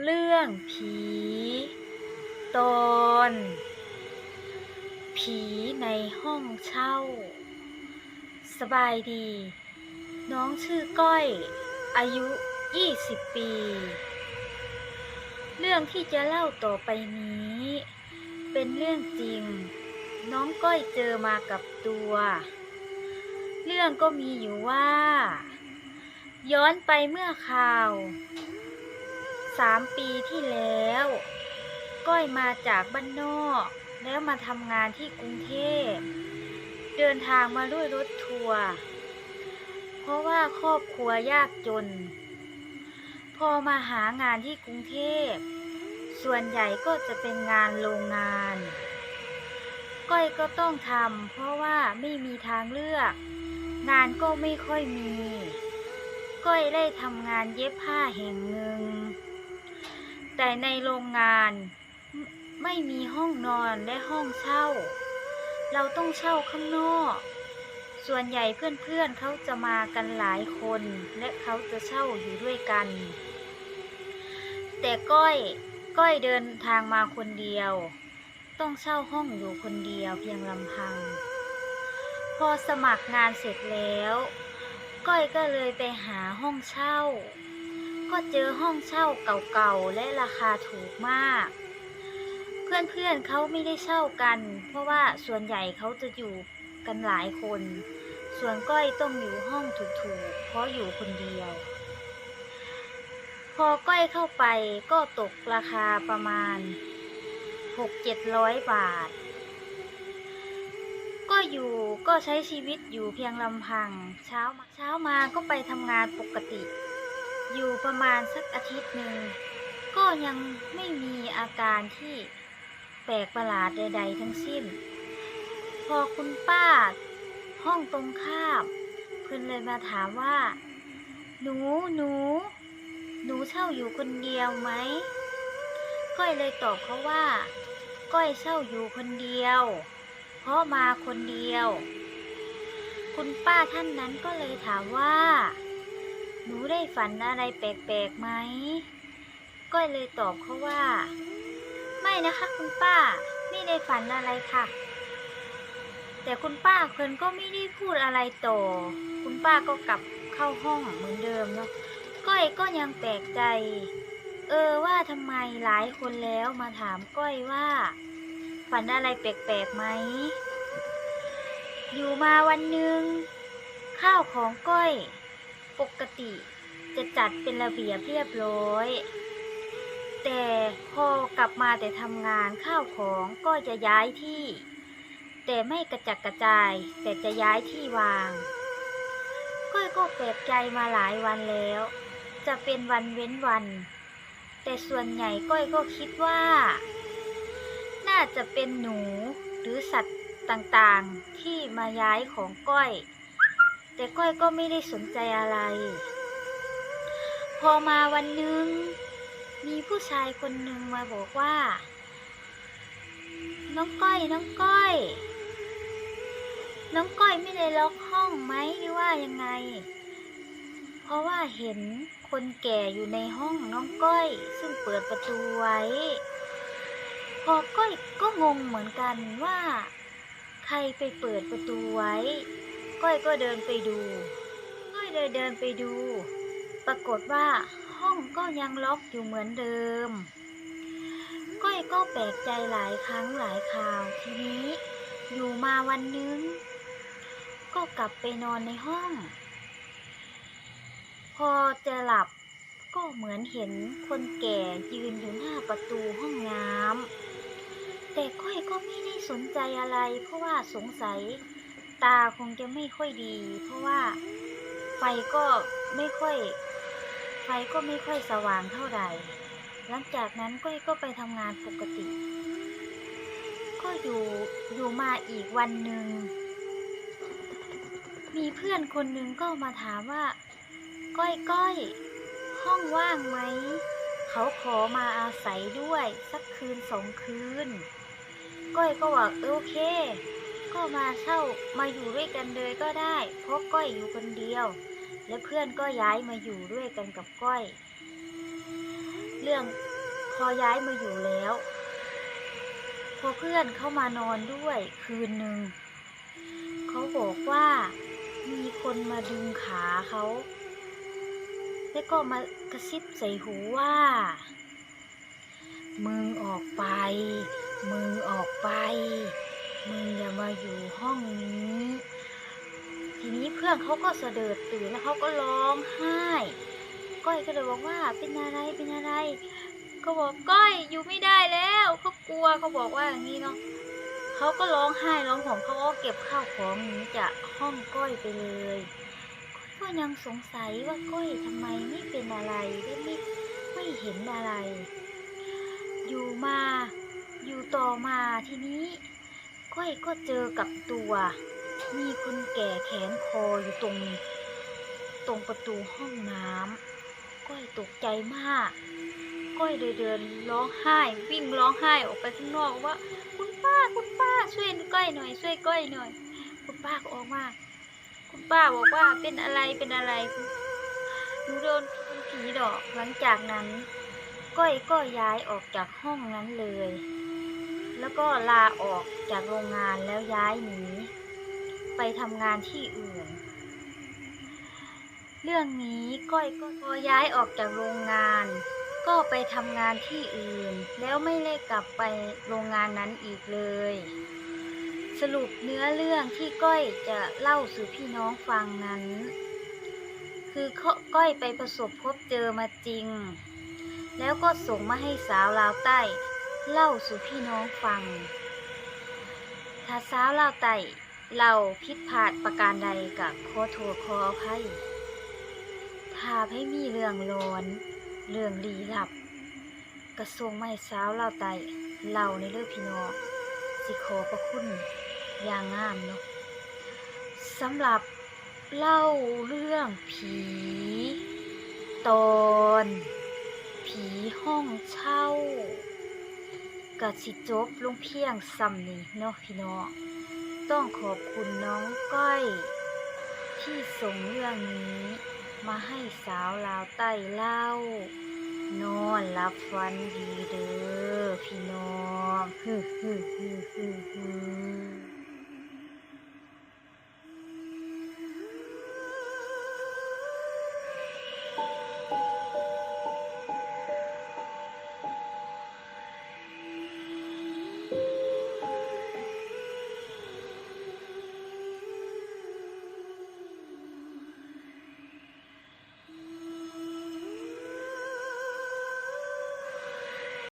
เรื่องผี ตอน ผีในห้องเช่า สบายดี น้องชื่อก้อย อายุ 20 ปี เรื่องที่จะเล่าต่อไปนี้ เป็นเรื่องจริง น้องก้อยเจอมากับตัว เรื่องก็มีอยู่ว่า ย้อนไปเมื่อคราว สามปีที่แล้ว ก้อยมาจากบ้านนอก แล้วมาทำงานที่กรุงเทพ เดินทางมาด้วยรถทัวร์ เพราะว่าครอบครัวยากจน พอมาหางานที่กรุงเทพ ส่วนใหญ่ก็จะเป็นงานโรงงาน ก้อยก็ต้องทำเพราะว่าไม่มีทางเลือก งานก็ไม่ค่อยมีก้อยได้ทำงานเย็บผ้าแห่งหนึ่ง แต่ในโรงงานไม่ม่มีห้องนอนและห้องเช่า เราต้องเช่าข้างนอก ส่วนใหญ่เพื่อนๆเขาจะมากันหลายคน และเขาจะเช่าอยู่ด้วยกัน แต่ก้อยก้อยเดินทางมาคนเดียว ต้องเช่าห้องอยู่คนเดียวเพียงลำพัง พอสมัครงานเสร็จแล้ว ก้อยก็เลยไปหาห้องเช่า ก็เจอห้องเช่าเก่าๆ และราคาถูกมาก เพื่อนๆเขาไม่ได้เช่ากัน เพราะว่าส่วนใหญ่เขาจะอยู่กันหลายคน ส่วนก้อยต้องอยู่ห้องถูกๆ เพราะอยู่คนเดียว พอก้อยเข้าไปก็ตกราคาประมาณ6-700บาท ก็อยู่ก็ใช้ชีวิตอยู่เพียงลำพัง เช้าเช้ามาก็ไปทำงานปกติ อยู่ประมาณสักอาทิตย์หนึ่ง ก็ยังไม่มีอาการที่แปลกประหลาดใด ๆ ทั้งสิ้น พอคุณป้า ห้องตรงข้ามเพื่อนเลยมาถามว่า หนูหนู หนูเช่าอยู่คนเดียวไหม ก้อยเลยตอบเขาว่า ก้อยเช่าอยู่คนเดียว เพราะมาคนเดียว คุณป้าท่านนั้นก็เลยถามว่า หนูได้ฝันอะไรแปลกๆไหม ก้อยเลยตอบเขาว่า ไม่นะคะคุณป้า ไม่ได้ฝันอะไรค่ะ แต่คุณป้าเพิ่นก็ไม่ได้พูดอะไรต่อ คุณป้าก็กลับเข้าห้องเหมือนเดิมเนาะ ก้อยก็ยังแปลกใจ เออว่าทำไมหลายคนแล้วมาถามก้อยว่า ฝันอะไรแปลกๆไหม อยู่มาวันหนึ่งข้าวของก้อย ปกติจะจัดเป็นระเบียบเรียบร้อย แต่พอกลับมาแต่ทำงานข้าวของก็จะย้ายที่ แต่ไม่กระจัดกระจาย แต่จะย้ายที่วาง ก้อยก็แปลกใจมาหลายวันแล้ว จะเป็นวันเว้นวัน แต่ส่วนใหญ่ก้อยก็คิดว่า น่าจะเป็นหนูหรือสัตว์ต่างๆที่มาย้ายของก้อย แต่ก้อยก็ไม่ได้สนใจอะไร พอมาวันหนึ่งมีผู้ชายคนหนึ่งมาบอกว่า น้องก้อย น้องก้อย น้องก้อยไม่ได้ล็อกห้องไหมหรือว่ายังไง เพราะว่าเห็นคนแก่อยู่ในห้องน้องก้อย ซึ่งเปิดประตูไว้ พอก้อยก็งงเหมือนกันว่า ใครไปเปิดประตูไว้ ก้อยก็เดินไปดูก้อยเลยเดินไปดู ปรากฏว่าห้องก็ยังล็อกอยู่เหมือนเดิม ก้อยก็แปลกใจหลายครั้งหลายคราว ทีนี้ อยู่มาวันนึง ก็กลับไปนอนในห้อง พอจะหลับก็เหมือนเห็นคนแก่ยืนอยู่หน้าประตูห้องน้ำแต่ก้อยก็ไม่ได้สนใจอะไร เพราะว่าสงสัย ตาคงจะไม่ค่อยดี เพราะว่าไฟก็ไม่ค่อย ไฟก็ไม่ค่อยสว่างเท่าไหร่หลังจากนั้นก้อยก็ไปทำงานปกติ ก็อยู่อยู่มาอีกวันหนึ่ง มีเพื่อนคนหนึ่งก็มาถามว่า ก้อยก้อยห้องว่างไหม เขาขอมาอาศัยด้วย สักคืนสองคืน ก้อยก็บอกเออโอเค ก็มาเช่ามาอยู่ด้วยกันเลยก็ได้ เพราะก้อยอยู่คนเดียว และเพื่อนก็ย้ายมาอยู่ด้วยกันกับก้อย เรื่องพอย้ายมาอยู่แล้ว พอเพื่อนเข้ามานอนด้วยคืนหนึ่งเขาบอกว่ามีคนมาดึงขาเขาแล้วก็มากระซิบใส่หูว่า มึงออกไป มึงออกไป มึงอย่ามาอยู่ห้องนี้ ทีนี้เพื่อนเขาก็เสดิดตื่นแล้วเขาก็ร้องไห้ก้อยก็เลยบอกว่าเป็นอะไรเป็นอะไรเขาบอกก้อยอยู่ไม่ได้แล้วเขากลัวเขาบอกว่าอย่างนี้เนาะเขาก็ร้องไห้ร้องห่มเขาก็เก็บข้าวของหนีจากห้องก้อยไปเลยก้อยก็ยังสงสัยว่าก้อยทำไมไม่เป็นอะไรได้ไม่ไม่เห็นอะไร อยู่มาอยู่ต่อมาทีนี้ ก้อยก็เจอกับตัว มีคนแก่แขนคออยู่ตรง ตรงประตูห้องน้ำก้อยตกใจมาก ก้อยเลยเดินร้องไห้ วิ่งร้องไห้ออกไปข้างนอกว่า คุณป้าคุณป้าช่วยก้อยหน่อย ช่วยก้อยหน่อย คุณป้าก็ออกมาคุณป้าบอกว่าเป็นอะไรเป็นอะไรหนูโดนเป็นผีดอกหลังจากนั้น ก้อยก็ย้ายออกจากห้องนั้นเลย แล้วก็ลาออกจากโรงงานแล้วย้ายหนีไปทำงานที่อื่น เรื่องนี้ก้อยก็พอย้ายออกจากโรงงาน ก็ไปทำงานที่อื่น แล้วไม่ได้กลับไปโรงงานนั้นอีกเลย สรุปเนื้อเรื่องที่ก้อยจะเล่าสู่พี่น้องฟังนั้น คือก้อยไปประสบพบเจอมาจริง แล้วก็ส่งมาให้สาวลาวใต้ เล่าสู่พี่น้องฟัง ถ้าสาวเลาวใต้เราผิดพลาดประการใดกับขอโทษขออภัยถ้าให้มีเรื่องร้อน เรื่องลี้ลับ กระทรวงไม่สาวเลาวใต้เล่าในเรื่องพี่น้องสิขอพระคุณอย่างงามเนาะสำหรับเล่าเรื่องผี ตอน ผีห้องเช่า กะสิจบลงเพียงซ้ำนี้เนาะพี่น้องต้องขอบคุณน้องก้อย ที่ส่งเรื่องนี้ มาให้สาวลาวใต้เล่า นอนรับฟันดีเด้อพี่น้องฮึฮึฮึฮึฮึ